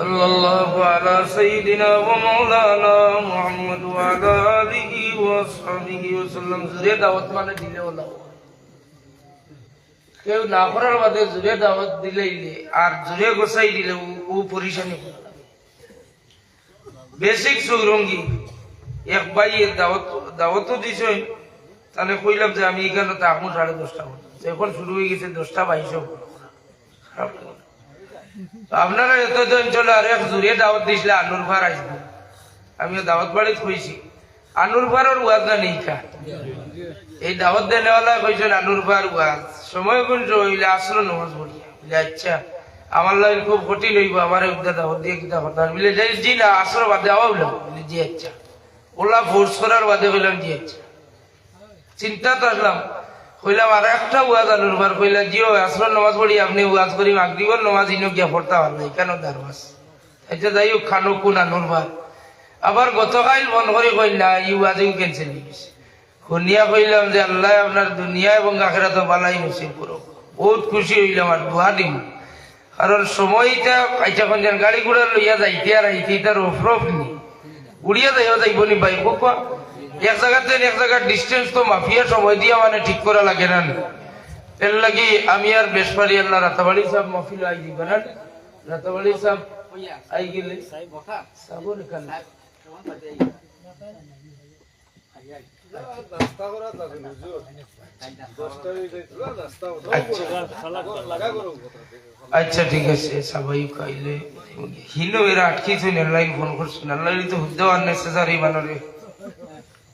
صلى الله على سيدنا ومولانا محمد وعلى آله وصحبه وسلم জুড়ে দাওয়াত মানে দিলে ওলা কেউ না করার বাদে জুড়ে দাওয়াত দিলে ইলে আর জুড়ে গোসাই দিলে ও- ও পরিশানি বেসিক চৌরঙ্গি এক ভাই এর দাওয়াত দাওয়াতও দিছে তাহলে কইলাম যে আমি এখানে থাকবো সাড়ে দশটা পর্যন্ত এখন শুরু হয়ে গেছে দশটা বাইশও খারাপ লাগে না। তো আপনারা অঞ্চল আর এক জুড়ে দাওয়াত দিছিলে আনুর ভার আসব। আমিও দাওয়াত বাড়িত কইছি আনুর ভারের ওয়াজ না নেই এই দাওয়াত দেনেওয়ালা কইছেন আনুর ভার ওয়াজ। সময় কোন হইলে আসলো নমাজ পড়িয়া বলে আচ্ছা আমার লাগে খুব কঠিন হইব, আমার একটা দাওয়াত দিয়ে কিতা কথা বলে, যে জি না, আসর বাদে আওয়া বললাম বলে, জি আচ্ছা। ওলা ফোর্স করার বাদে বললাম জি আচ্ছা। চিন্তা তো আসলাম কইলাম, আর একটা ওয়াজ আনুর ভার কইলাম, জিও আসর নমাজ পড়ি, আপনি ওয়াজ করি, মাগরিবর নমাজ ইনো গিয়া পড়তে পারবে কেন দারওয়াজ আচ্ছা যাই হোক, খানো কোন আনুর ভার আবার গতকাল মন করে কইল ই ওয়াজিও ক্যান্সেল হয়ে গেছে। শুনিয়া কইলাম যে, আল্লাহ, আপনার দুনিয়া এবং আখেরাত বালাই নসিব করো বহুত খুশি হইলাম আর দোয়া দিম কারণ সময়টা আইটা খঞ্জান গাড়ি ঘোড়া লইয়া যাইতে আর আইতে তার অফরফ নি উড়িয়া যাইও যাইব নি ভাই কোকা এক জায়গাতে এক জায়গার ডিস্টেন্স তো মাফিয়া সময় দিয়া মানে ঠিক করা লাগে না। এর লাগি আমি আর বেশপারি আল্লাহ রাতাবাড়ি সাহেব মফিল আই দিবেন রাতাবাড়ি সাহেব, আই গেলে। সাবর এখানে। আচ্ছা ঠিক আছে, সবাই খাইলে। হিলো এরা আটকিছে লাইন ফোন করছে। লাইন তো হুদ্দে আননেসেসারি বানরে।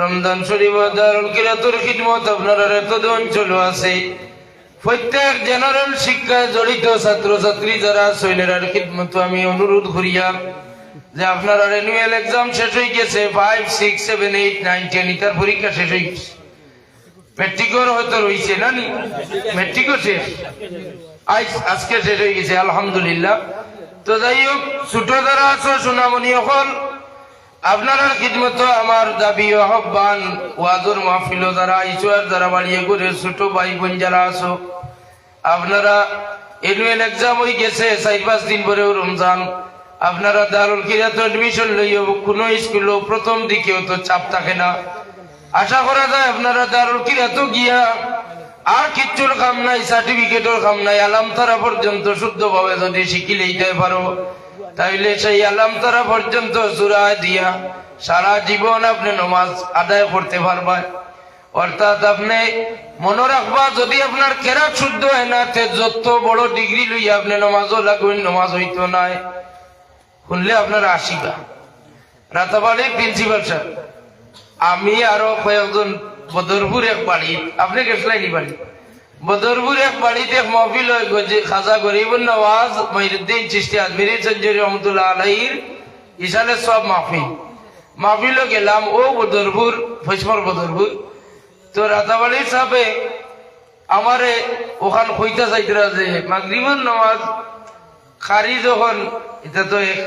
রমজান শরীফ দারুল কিরাতুর খিদমত আপনারা এত অঞ্চল আছে প্রত্যেক জেনারেল শিক্ষায় জড়িত ছাত্র ছাত্রী যারা সৈন্যের খিদমত, আমি অনুরোধ করিয়া যে আপনারা রেনুয়াল এক্সাম শেষ হয়ে গেছে five six seven eight nine ten ইতার পরীক্ষা শেষ হয়ে গেছে। মেট্রিকর হয়তো রয়েছে, না নি? মেট্রিকও শেষ। আজ, আজকে শেষ হয়ে গেছে, আলহামদুলিল্লাহ। তো যাই হোক, ছোট যারা আছো, সোনামণি অকল আপনার খিদমত, আমার দাবি আহ্বান, ওয়াজুর মাহফিল যারা ঈশ্বর যারা বাড়িয়ে করে ছোট ভাই বোন যারা আছো, আপনারা এনুয়েল এক্সাম হয়ে গেছে, চার পাঁচ দিন পরেও রমজান। আপনারা দারুল কিরাত এডমিশন লইও, কোনো স্কুলও প্রথম দিকেও তো চাপ থাকে না। আশা করা যায় আপনারা দারুল কিরাত গিয়া, আর কিচ্ছুর কাম নাই সার্টিফিকেটের কাম নাই, আলাম তারা পর্যন্ত শুদ্ধভাবে যদি শিখি লইতে পারো তাইলে সেই আলাম তারা পর্যন্ত জোড়ায় দিয়া সারা জীবন আপনি নমাজ আদায় করতে পারবেন। অর্থাৎ আপনি মনে রাখবা, যদি আপনার কেরাত শুদ্ধ হয় না, তে যত বড় ডিগ্রি লইয়া আপনি নমাজও লাগবেন, নমাজ হইতো নাই। শুনলে আপনারা আসিবা। রাতাবাড়ি প্রিন্সিপাল স্যার, আমি আরও কয়েকজন বদরপুর এক বাড়ি আপনি গেছিলেন বাড়ি বদরপুর এক বাড়িতে এক মহফিল খাজা গরিব নওয়াজ মহিরুদ্দিন চিস্তি আজমিরি সঞ্জরি রহমতুল্লাহ আলাইহির ইসালে সব মাহফিল। মাহফিলও গেলাম, ও বদরপুর ফৈসমর বদরপুর তো রাতাবাড়ি সাহেবে আমারে ওখান কইতা চাইতরা যে মাগরিবুর নওয়াজ, খারি যখন, এটা তো এক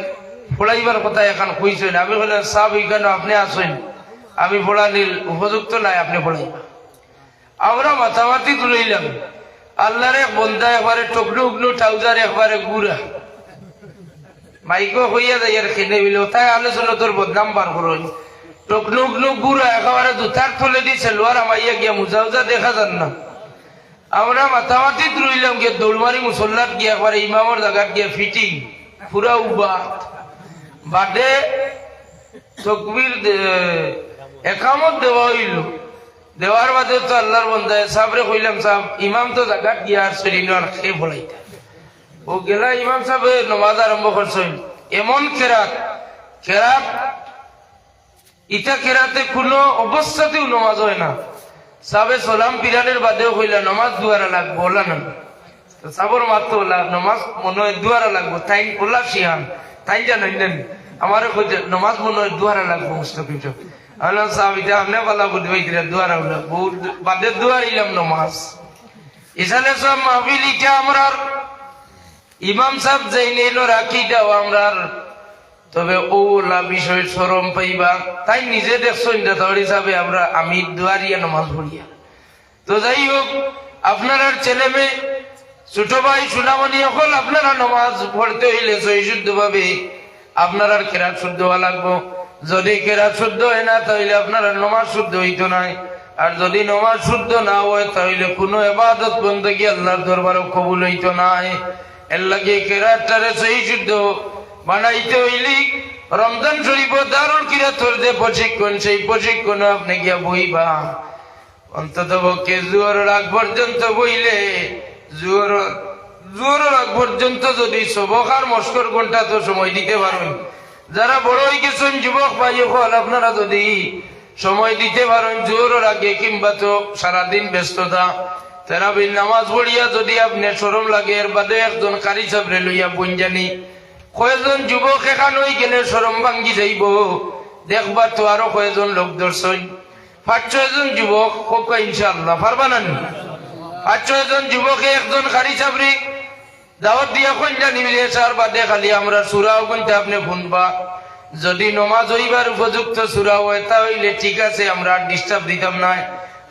পড়াইবার কথা এখন কইছেন আমি বললাম সাহেব এখানে আপনি আসেন আমি পড়ানির উপযুক্ত নাই, আপনি পড়াইবা আমরা মাথামাতি তুলাইলাম আল্লাহর এক বন্ধা একবারে টকনু উগনু ট্রাউজার একবারে গুড়া। মাইকো হইয়া যাই আর খেনে বিল। তাই আলোচনা তোর বদনাম বার করুন। টকনু উগনু গুড়া একেবারে দুতার তুলে দিয়ে সেলোয়ার আমাইয়া গিয়া মুজা উজা দেখা যান না। আমরা মাথামাতি তুলাইলাম গিয়ে দৌড়মারি মুসল্লাত গিয়া একবারে ইমামর জায়গাত গিয়া ফিটিং, পুরা উবা বাদে তকবির একামত দেওয়া হইল। দেওয়ার বাদে তো আল্লাহর বন্ধায় সাবরে কইলাম সাহেব ইমাম তো জাগাত শরীর আর খেয়ে বলাইতা ও গেলা ইমাম সাহেব নমাজ আরম্ভ করছেন। এমন কেরাত কেরাত ইটা কেরাতে কোনো অবস্থাতেও নমাজ হয় না। সাবে সালাম পিরানের বাদেও কইলা, নমাজ দুয়ারা লাগবো, ওলা না সাবর মাত্র ওলা, নমাজ মনে হয় দুয়ারা লাগবো তাই ওলা শিহান তাই জানেন নেন আমার নমাজ মনে হয় দুয়ারা লাগবো মুস্তকিম সাহেব এটা আপনি বলা বুঝবে এটা দুয়ারা হলো বহুত বাদে দুয়ার ইলাম নমাজ ইসালে সব মাহফিল ইটা আমরার ইমাম সাহেব যেই নিল রাখিটাও আমরার তবে ওলা বিষয় সরম পাইবা তাই নিজে দেখছেন যথার হিসাবে আমরা আমি দুয়ারিয়া নমাজ পড়িয়া তো যাই হোক আপনার ছেলে মেয়ে ছোট ভাই সুনামণি হল আপনারা নমাজ পড়তে হইলে সহিশুদ্ধ ভাবে আপনার আর কেরাত শুদ্ধ হওয়া লাগবো যদি কেরাত শুদ্ধ হয় না, তাহলে আপনার নমাজ শুদ্ধ হইতো নাই। আর যদি নমাজ শুদ্ধ না হয়, তাহলে কোনো এবাদত বন্ধ কি আল্লাহর দরবারও কবুল হইতো নাই। এর লাগে কেরাতটারে শুদ্ধ বানাইতে হইলি, রমজান শরীফ দারুল কিরাতর যে প্রশিক্ষণ, সেই প্রশিক্ষণ আপনি গিয়া বইবা। অন্তত পক্ষে জুয়ার রাগ পর্যন্ত বইলে, জুয়ার জুয়ার রাগ পর্যন্ত যদি সবকার মস্কর ঘণ্টা তো সময় দিতে পারেন যারা বড় হয়ে গেছেন, যুবক ভাই হল আপনারা যদি সময় দিতে পারেন জোর আগে কিংবা তো সারাদিন ব্যস্ততা নামাজ যদি বাদে একজন যুবক গেলে তো লোক দর্শন পাঁচ ছয়জন যুবক হোক ইনশাআল্লাহ, পারবা না নি? পাঁচ ছয়জন যুবকে একজন কারি সাবরি দাওয়াত দিয়া কন্যা নিবিলে সার বাদে খালি আমরা সুরাও কইতে আপনি শুনবা যদি নমাজ হইবার উপযুক্ত সুরা হয় তাহলে ঠিক আছে, আমরা ডিস্টার্ব দিতাম না।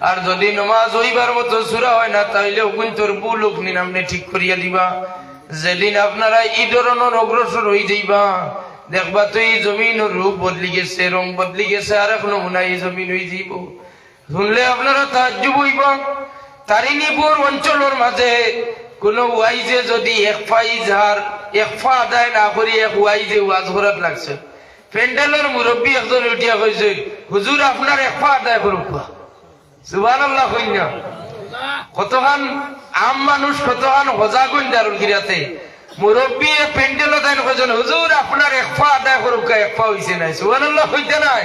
আর যদি নমাজ হইবার মতো সুরা হয় না তাহলে কিন্তু ভুল নিন আপনি ঠিক করিয়া দিবা। যেদিন আপনারা এই ধরনের অগ্রসর হয়ে যাইবা, দেখবা তো এই জমিনের রূপ বদলি গেছে, রং বদলি গেছে, আর এক নমুনা এই জমিন হয়ে যাইব। শুনলে আপনারা তাজ্জুব হইব। তারিণীপুর অঞ্চলের মাঝে কোন ওয়াইজে যদি এক হার, এক ফা আদায় না করি, এক ওয়াইজে ওয়াজ করাত লাগছে। প্যান্ডেলের মুরব্বী একজন উঠিয়া কইছে, হুজুর, আপনার এক ফা আদায় করুক সুবান আল্লাহ কইনা। কতখান আম মানুষ, কতখান হজা দারুল গিরাতে মুরব্বী প্যান্ডেল দেন কইছেন, হুজুর, আপনার এক ফা আদায় করুক এক ফা হইছে নাই। সুবান আল্লাহ কইতে নাই।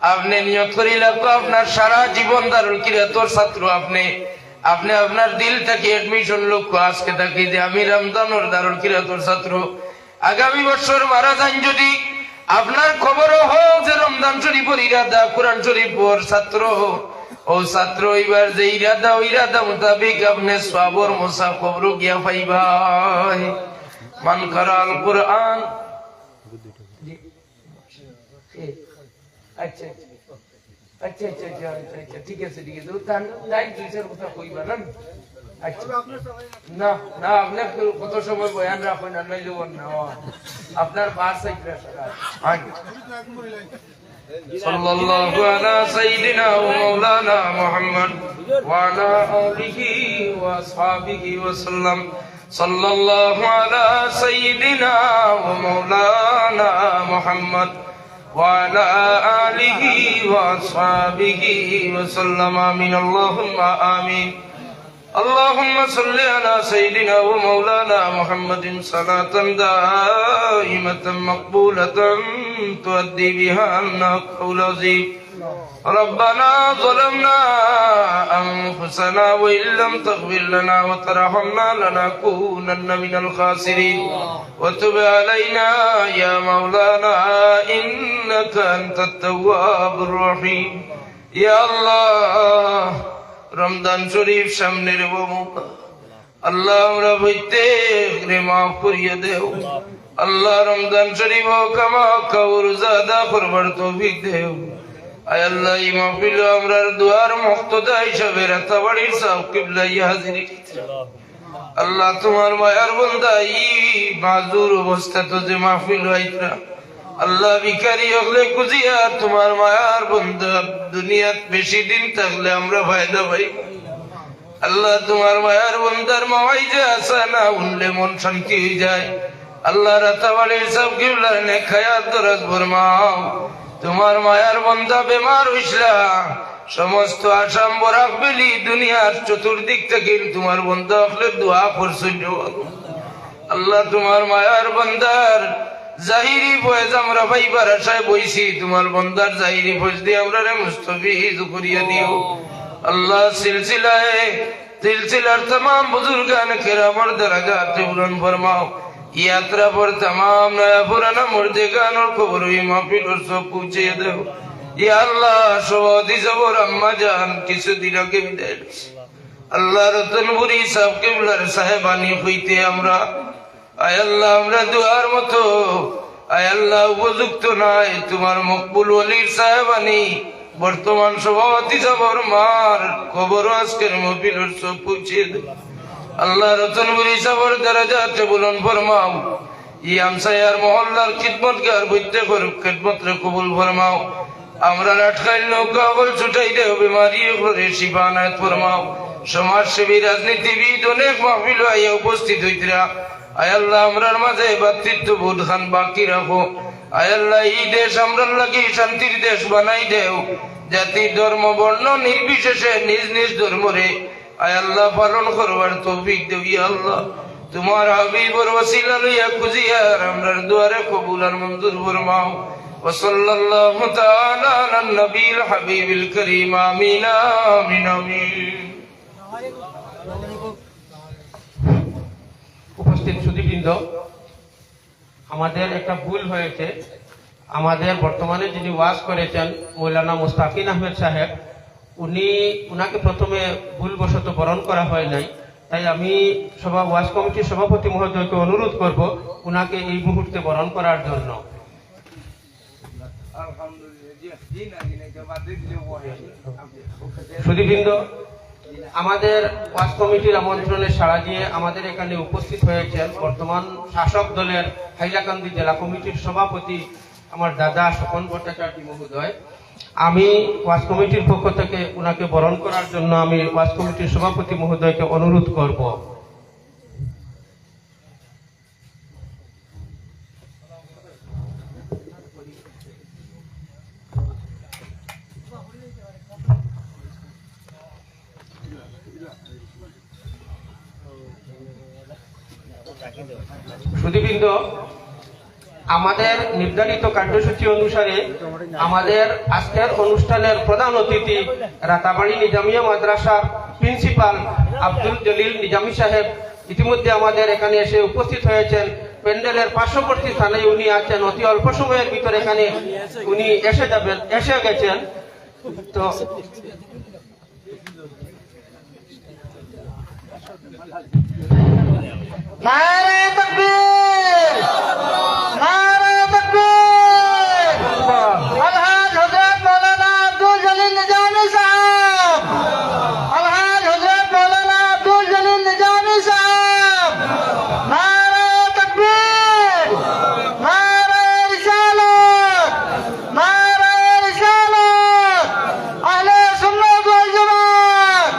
আপনি নিয়ত করিলে আপনার সারা জীবন দারুল কিরাতর ছাত্র আপনি। আপনি আপনার দিল থেকে এডমিশন লক্ষ্য আজকে থাকি যে আমি রমজানোর দারুল কিরাতর ছাত্র। আগামী বছর মারা যান যদি আপনার খবরও হোক যে রমজান শরীফর ইরাদা, কোরআন শরীফর ছাত্র। ও ছাত্র, এবার যে ইরাদা ও ইরাদা মোতাবেক আপনি সবর মোসা খবর গিয়া পাইবাই। মান করাল কোরআন আচ্ছা আচ্ছা আচ্ছা আচ্ছা আচ্ছা আচ্ছা ঠিক আছে ঠিক আছে তার লাইন দুইটার কথা কইবা না আচ্ছা না না আপনার কত সময় বয়ান রাখবেন আর নাইলে বল না ও, আপনার বার সাইডটা صلى الله على سيدنا ومولانا محمد وعلى آله وأصحابه وسلم صلى الله على سيدنا ومولانا محمد وعلى آله وأصحابه وسلم. آمين. اللهم آمين. اللهم صل على سيدنا ومولانا محمد صلاة دائمة مقبولة تؤدي بها عنا قول عظيم. ربنا ظلمنا أنفسنا وإن لم تغفر لنا وترحمنا لنكونن من الخاسرين وتب علينا يا مولانا إنك أنت التواب الرحيم يا الله রমজান শরীফ সামনের বমুক আল্লাহ আমরা প্রত্যেক রে মাফ করিয়ে দেও আল্লাহ রমজান শরীফ কামা কাউর জাদা করবার তৌফিক দেও আয় আল্লাহ, এই দুয়ার হিসাবে রাতা বাড়ির সাহ কিবলাই আল্লাহ তোমার মায়ার বন্দা মাজুর যে আল্লাহ হলে কুজিয়া তোমার মায়ার বন্ধু দুনিয়াত বেশি দিন থাকলে আমরা ফায়দা পাই। আল্লাহ তোমার মায়ার বন্দার মাওয়াই যে আসা না উনলে মন শান্তি হয়ে যায়। আল্লাহ রাতাবাড়ির সব কিবলার নেখায়াত দরজ ফরমাও। তোমার মায়ার বন্ধা বেমার হইসলা। সমস্ত আসাম বরাক বেলি দুনিয়ার চতুর্দিক থেকে তোমার বন্ধা হলে দোয়া করছিল আল্লাহ তোমার মায়ার বন্ধার জাহিরি ফয়েজ আমরা ভাইবার আশায় বইছি। তোমার বন্ধার জাহিরি ফয়েজ দিয়ে আমরা রে মুস্তফি করিয়া দিও। আল্লাহ সিলসিলায়, সিলসিলার তাম বুজুর্গান কেরামার দ্বারা পূরণ ফরমাও। यात्रा पर तमाम नया पुराना मुर्देगान और कब्र हुई महफिल और सब पूछे दो या अल्लाह सवादी जबर अम्मा जान किस दिल के विदाय আল্লাহ রতনপুরি সাহেব কেবলার সাহেবানি হইতে আমরা আয় আল্লাহ আমরা দুয়ার মতো আয় আল্লাহ উপযুক্ত নাই তোমার মকবুল অলির সাহেবানি বর্তমান সভাপতি সাবর মার খবর আজকের মফিলর সব পুছিয়ে দে আল্লাহ রতনপুরি সাবর দরাজাতে বুলন ফরমাও। ইয়াম সায়ার মহল্লার খিদমত গার বৈদ্য করুক খিদমত রে কবুল ফরমাও। আমরা লাটকাইল নৌকা বল ছুটাই দেও বিমারি করে শিবানায়ত ফরমাও। সমাজসেবী, রাজনীতিবিদ, অনেক মাহফিল আইয়া উপস্থিত হইতরা। আয়াল্লাহ আমরার মাঝে ভাতৃত্ব বোধ খান বাকি রাখো। আয়াল্লাহ এই দেশ আমরার লাগি শান্তির দেশ বানাই দেও। জাতি, ধর্ম, বর্ণ নির্বিশেষে নিজ নিজ ধর্মরে আয়াল্লাহ পালন করবার তৌফিক দেও ইয়া আল্লাহ তোমার হাবিবর ওসিলা লইয়া খুঁজিয়ার আমরার দুয়ারে কবুল আর মঞ্জুর ফরমাও وصلى الله تعالى على النبي الحبيب الكريم آمين آمين آمين উপস্থিত সুদীবৃন্দ আমাদের একটা ভুল হয়েছে আমাদের বর্তমানে যিনি ওয়াজ করেছেন মৌলানা মুস্তাকিন আহমেদ সাহেব উনি, উনাকে প্রথমে ভুলবশত বরণ করা হয় নাই। তাই আমি সভা ওয়াজ কমিটির সভাপতি মহোদয়কে অনুরোধ করব উনাকে এই মুহূর্তে বরণ করার জন্য। সুদীবৃন্দ আমাদের ওয়াজ কমিটির আমন্ত্রণে সাড়া দিয়ে আমাদের এখানে উপস্থিত হয়েছেন বর্তমান শাসক দলের হাইলাকান্দি জেলা কমিটির সভাপতি আমার দাদা স্বপন ভট্টাচার্য মহোদয়। আমি ওয়াজ কমিটির পক্ষ থেকে ওনাকে বরণ করার জন্য আমি ওয়াজ কমিটির সভাপতি মহোদয়কে অনুরোধ করব সুদীবৃন্দ আমাদের নির্ধারিত কার্যসূচি অনুসারে আমাদের আজকের অনুষ্ঠানের প্রধান অতিথি রাতাবাড়ি নিজামিয়া মাদ্রাসার প্রিন্সিপাল আব্দুল জলিল নিজামী সাহেব। ইতিমধ্যে আমাদের এখানে এসে উপস্থিত হয়েছেন। প্যান্ডেলের পার্শ্ববর্তী স্থানে উনি আছেন। অতি অল্প সময়ের ভিতরে এখানে উনি এসে যাবেন, এসে গেছেন। তো নারে তকবীর নারে তকবীর আলহাজ হযরত মাওলানা আব্দুল জলিল নিজামী সাহেব আলহাজ হযরত মাওলানা আব্দুল জলিল নিজামী সাহেব নারে তকবীর নারে রিসালাত নারে রিসালাত আহলে সুন্নাত ওয়াল জামাত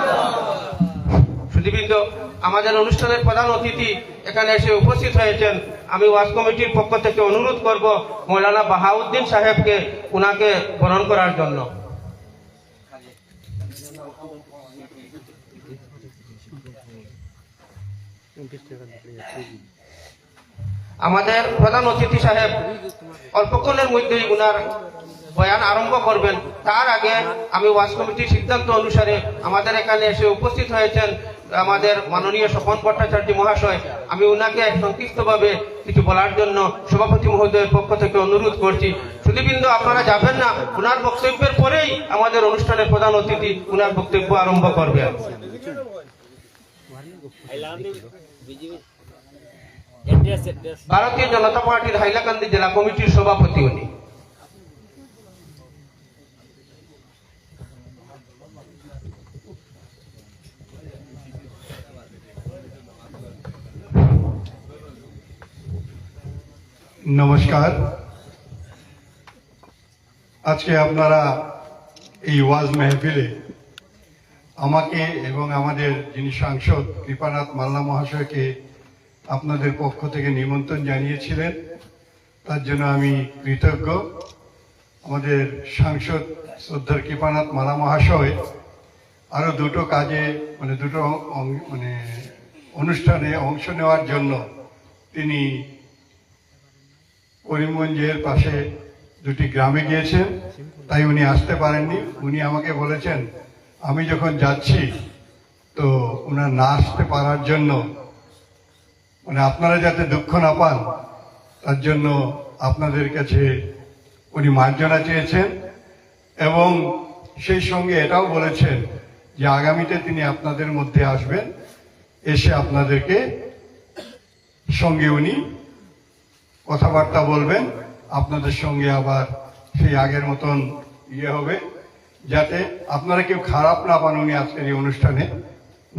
সুদীবৃন্দ আমাদের অনুষ্ঠানের প্রধান অতিথি এখানে এসে উপস্থিত হয়েছেন। আমি ওয়াজ কমিটির পক্ষ থেকে অনুরোধ করব মৌলানা বাহাউদ্দিন সাহেবকে উনাকে বরণ করার জন্য। আমাদের প্রধান অতিথি সাহেব অল্পক্ষণের মধ্যেই উনার বয়ান আরম্ভ করবেন। তার আগে আমি ওয়াজ কমিটির সিদ্ধান্ত অনুসারে আমাদের এখানে এসে উপস্থিত হয়েছেন আমাদের মাননীয় স্বপন ভট্টাচার্য মহাশয়, আমি উনাকে সংক্ষিপ্তভাবে কিছু বলার জন্য সভাপতি মহোদয়ের পক্ষ থেকে অনুরোধ করছি। সুদীবৃন্দ আপনারা যাবেন না, উনার বক্তব্যের পরেই আমাদের অনুষ্ঠানের প্রধান অতিথি উনার বক্তব্য আরম্ভ করবে। ভারতীয় জনতা পার্টির হাইলাকান্দি জেলা কমিটির সভাপতি উনি। নমস্কার। আজকে আপনারা এই ওয়াজ মেহফিলে আমাকে এবং আমাদের যিনি সাংসদ কৃপানাথ মাল্লা মহাশয়কে আপনাদের পক্ষ থেকে নিমন্ত্রণ জানিয়েছিলেন, তার জন্য আমি কৃতজ্ঞ। আমাদের সাংসদ শ্রদ্ধার কৃপানাথ মালা মহাশয় আরও দুটো কাজে মানে দুটো মানে অনুষ্ঠানে অংশ নেওয়ার জন্য তিনি করিমগঞ্জের পাশে দুটি গ্রামে গিয়েছেন, তাই উনি আসতে পারেননি। উনি আমাকে বলেছেন, আমি যখন যাচ্ছি, তো ওনার না আসতে পারার জন্য মানে আপনারা যাতে দুঃখ না পান, তার জন্য আপনাদের কাছে উনি মার্জনা চেয়েছেন এবং সেই সঙ্গে এটাও বলেছেন যে আগামীতে তিনি আপনাদের মধ্যে আসবেন, এসে আপনাদেরকে সঙ্গে উনি কথাবার্তা বলবেন, আপনাদের সঙ্গে আবার সেই আগের মতন ইয়ে হবে, যাতে আপনারা কেউ খারাপ না পান উনি আজকের এই অনুষ্ঠানে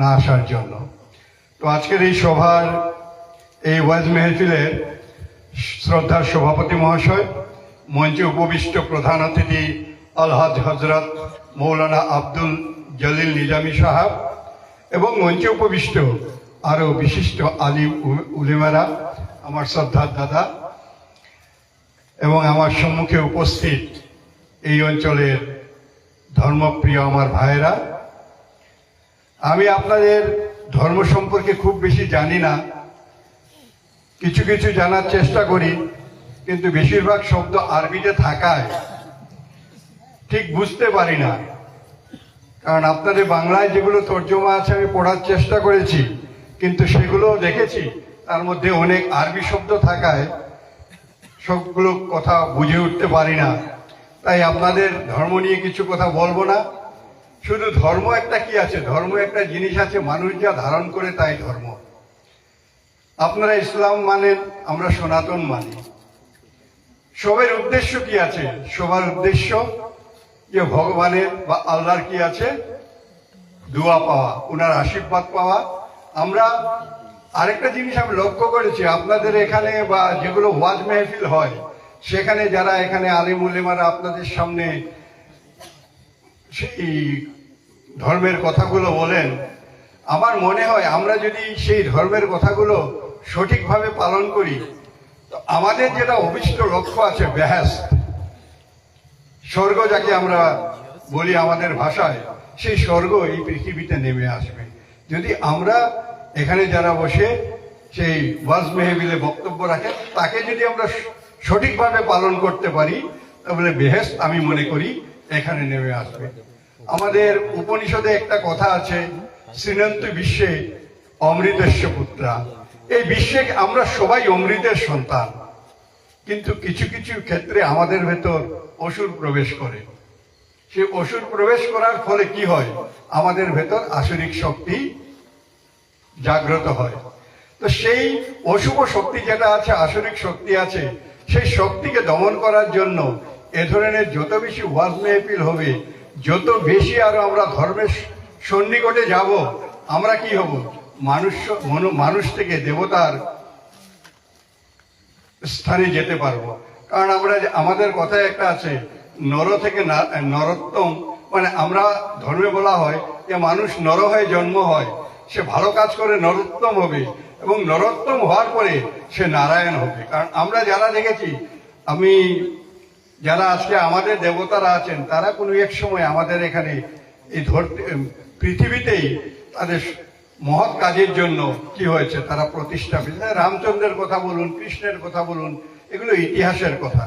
না আসার জন্য। তো আজকের এই সভার, এই ওয়াজ মেহফিলের শ্রদ্ধার সভাপতি মহাশয়, মঞ্চে উপবিষ্ট প্রধান অতিথি আলহাজ হজরত মৌলানা আব্দুল জলিল নিজামী সাহাব এবং মঞ্চে উপবিষ্ট আরও বিশিষ্ট আলিম উলিমারা, আমার শ্রদ্ধার দাদা এবং আমার সম্মুখে উপস্থিত এই অঞ্চলের ধর্মপ্রিয় আমার ভাইয়েরা, আমি আপনাদের ধর্ম সম্পর্কে খুব বেশি জানি না। কিছু কিছু জানার চেষ্টা করি, কিন্তু বেশিরভাগ শব্দ আরবিতে থাকায় ঠিক বুঝতে পারি না। কারণ আপনাদের বাংলায় যেগুলো তর্জমা আছে আমি পড়ার চেষ্টা করেছি, কিন্তু সেগুলো দেখেছি, তার মধ্যে অনেক আরবি শব্দ থাকায় সবগুলো কথা বুঝে উঠতে পারি না। তাই আপনাদের ধর্ম নিয়ে কিছু কথা বলব না। শুধু ধর্ম একটা কি আছে? ধর্ম একটা জিনিস আছে, মানুষ যা ধারণ করে তাই ধর্ম। আপনারা ইসলাম মানেন, আমরা সনাতন মানি। সবের উদ্দেশ্য কি আছে? সবার উদ্দেশ্য যে ভগবানের বা আল্লাহর কি আছে? দোয়া পাওয়া, ওনার আশীর্বাদ পাওয়া। আমরা আরেকটা জিনিস আমি লক্ষ্য করেছি, আপনাদের এখানে বা যেগুলো ওয়াজ মেহফিল হয়, সেখানে যারা এখানে আলিম উলেমারা আপনাদের সামনে সেই ধর্মের কথাগুলো বলেন, আমার মনে হয় আমরা যদি সেই ধর্মের কথাগুলো সঠিকভাবে পালন করি, তো আমাদের যেটা অভিষ্ট লক্ষ্য আছে ব্যাস স্বর্গ যাকে আমরা বলি আমাদের ভাষায়, সেই স্বর্গ এই পৃথিবীতে নেমে আসবে। যদি আমরা এখানে যারা বসে সেই ওয়াজ মেহবিলে বক্তব্য রাখে, তাকে যদি আমরা সঠিকভাবে পালন করতে পারি, তাহলে বেহেস আমি মনে করি এখানে নেমে আসবে। আমাদের উপনিষদে একটা কথা আছে, শ্রীনন্ত বিশ্বে অমৃতেশ্ব পুত্রা। এই বিশ্বে আমরা সবাই অমৃতের সন্তান, কিন্তু কিছু কিছু ক্ষেত্রে আমাদের ভেতর অসুর প্রবেশ করে। সেই অসুর প্রবেশ করার ফলে কি হয়? আমাদের ভেতর আসরিক শক্তি জাগ্রত হয়। তো সেই অশুভ শক্তি যেটা আছে আসরিক শক্তি আছে, সেই শক্তিকে দমন করার জন্য এ ধরনের যত বেশি ওয়াজ মেহফিল হবে, যত বেশি আরও আমরা ধর্মের সন্নিকটে যাব, আমরা কি হব? মানুষ মানুষ থেকে দেবতার স্থানে যেতে পারব। কারণ আমরা আমাদের কথায় একটা আছে, নর থেকে নরোত্তম মানে আমরা ধর্মে বলা হয় যে, মানুষ নর হয়ে জন্ম হয়। সে ভালো কাজ করে, নরোত্তম হবে। এবং নরোত্তম হওয়ার পরে সে নারায়ণ হবে। কারণ আমরা যারা দেখেছি, আমি, যারা আজকে আমাদের দেবতারা আছেন, তারা কোনো এক সময় আমাদের এখানে এই ধরতে পৃথিবীতেই তাদের মহৎ কাজের জন্য কি হয়েছে, তারা প্রতিষ্ঠা পেয়েছে। রামচন্দ্রের কথা বলুন, কৃষ্ণের কথা বলুন, এগুলো ইতিহাসের কথা।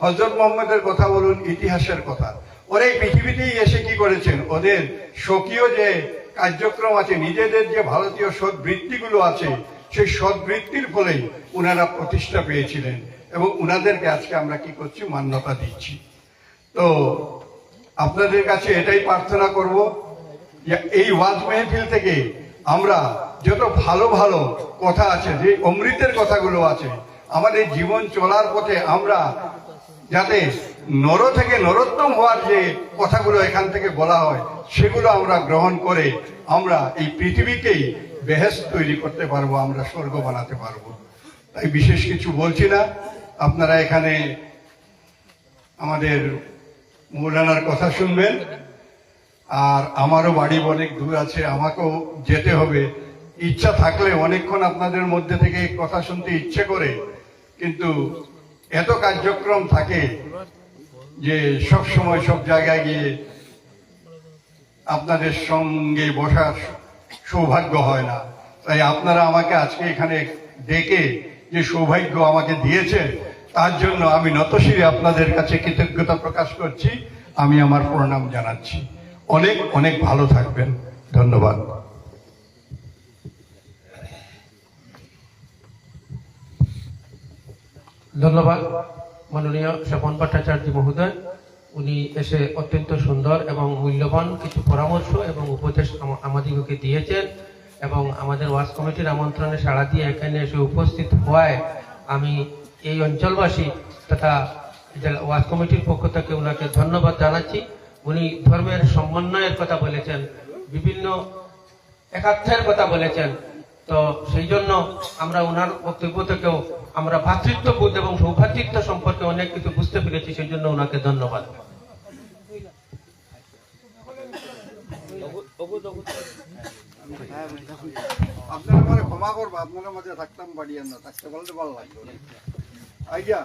হজরত মোহাম্মদের কথা বলুন, ইতিহাসের কথা। ওরা এই পৃথিবীতেই এসে কি করেছেন? ওদের স্বকীয় যে কার্যক্রম আছে, নিজেদের যে ভারতীয় সদ্বৃত্তিগুলো আছে, সেই সদ্বৃত্তির ফলেই ওনারা প্রতিষ্ঠা পেয়েছিলেন এবং ওনাদেরকে আজকে আমরা কি করছি, মান্যতা দিচ্ছি। তো আপনাদের কাছে এটাই প্রার্থনা করব যে এই ওয়াজ মেহফিল থেকে আমরা যত ভালো ভালো কথা আছে, যে অমৃতের কথাগুলো আছে, আমাদের জীবন চলার পথে আমরা যাতে নর থেকে নরোত্তম হওয়ার যে কথাগুলো এখান থেকে বলা হয়, সেগুলো আমরা গ্রহণ করে আমরা এই পৃথিবীকেই বেহেস তৈরি করতে পারব, আমরা স্বর্গ বানাতে পারব। তাই বিশেষ কিছু বলছি না। আপনারা এখানে আমাদের মৌলানার কথা শুনবেন। আর আমারও বাড়ি অনেক দূর আছে, আমাকেও যেতে হবে। ইচ্ছা থাকলে অনেকক্ষণ আপনাদের মধ্যে থেকে কথা শুনতে ইচ্ছে করে, কিন্তু এত কার্যক্রম থাকে যে সব সময় সব জায়গায় গিয়ে আপনাদের সঙ্গে বসার সৌভাগ্য হয় না। তাই আপনারা আমাকে আজকে এখানে ডেকে যে সৌভাগ্য আমাকে দিয়েছেন তার জন্য আমি নতশিরে আপনাদের কাছে কৃতজ্ঞতা প্রকাশ করছি। আমি আমার প্রণাম জানাচ্ছি। অনেক অনেক ভালো থাকবেন। ধন্যবাদ। ধন্যবাদ। মাননীয় স্বপন ভট্টাচার্য মহোদয়, উনি এসে অত্যন্ত সুন্দর এবং মূল্যবান কিছু পরামর্শ এবং উপদেশ আম- আমাদিগকে দিয়েছেন এবং আমাদের ওয়াজ কমিটির আমন্ত্রণে সাড়া দিয়ে এখানে এসে উপস্থিত হওয়ায় আমি এই অঞ্চলবাসী তথা ওয়াজ কমিটির পক্ষ থেকে ওনাকে ধন্যবাদ জানাচ্ছি। উনি ধর্মের সমন্বয়ের কথা বলেছেন, বিভিন্ন একাত্মের কথা বলেছেন। তো সেই জন্য আমরা ওনার বক্তব্য থেকেও আমরা ভ্রাতৃত্ববোধ এবং সৌভাতৃত্ব সম্পর্কে অনেক কিছু বুঝতে পেরেছি, সেই জন্য ওনাকে ধন্যবাদ। আপনারা আমার ক্ষমা করব আপনারা মাঝে থাকতাম বাড়ি না, থাকতে বলতে ভালো লাগল আইয়া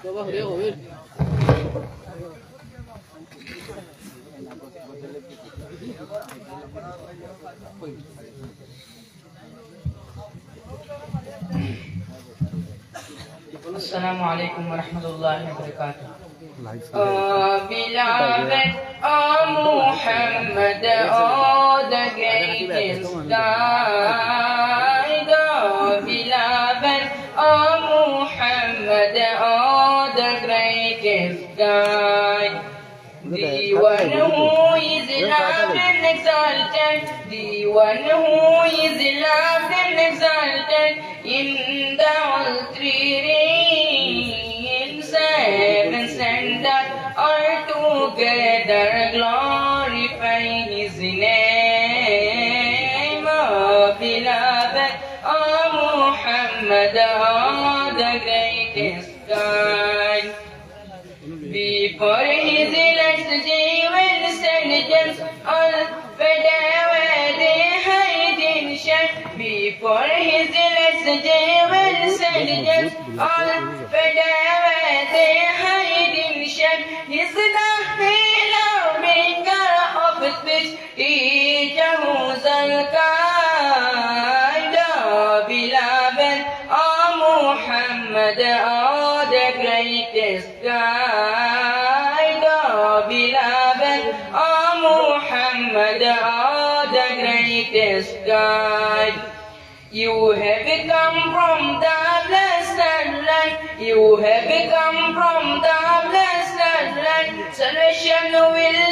السلام عليكم ورحمة الله وبركاته. بلامت آه، محمد آد گئی دستائی دا بلامت محمد آد گئی دستائی دیوانوی زلام exalted, the one who is loved and exalted in the all three rings, heaven up all together, glorifying beloved Muhammad the greatest beloved Muhammad the greatest you have come from the You have come from the blessed land. Salvation will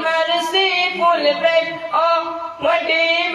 Mother, sleep, full of breath. Oh, one day,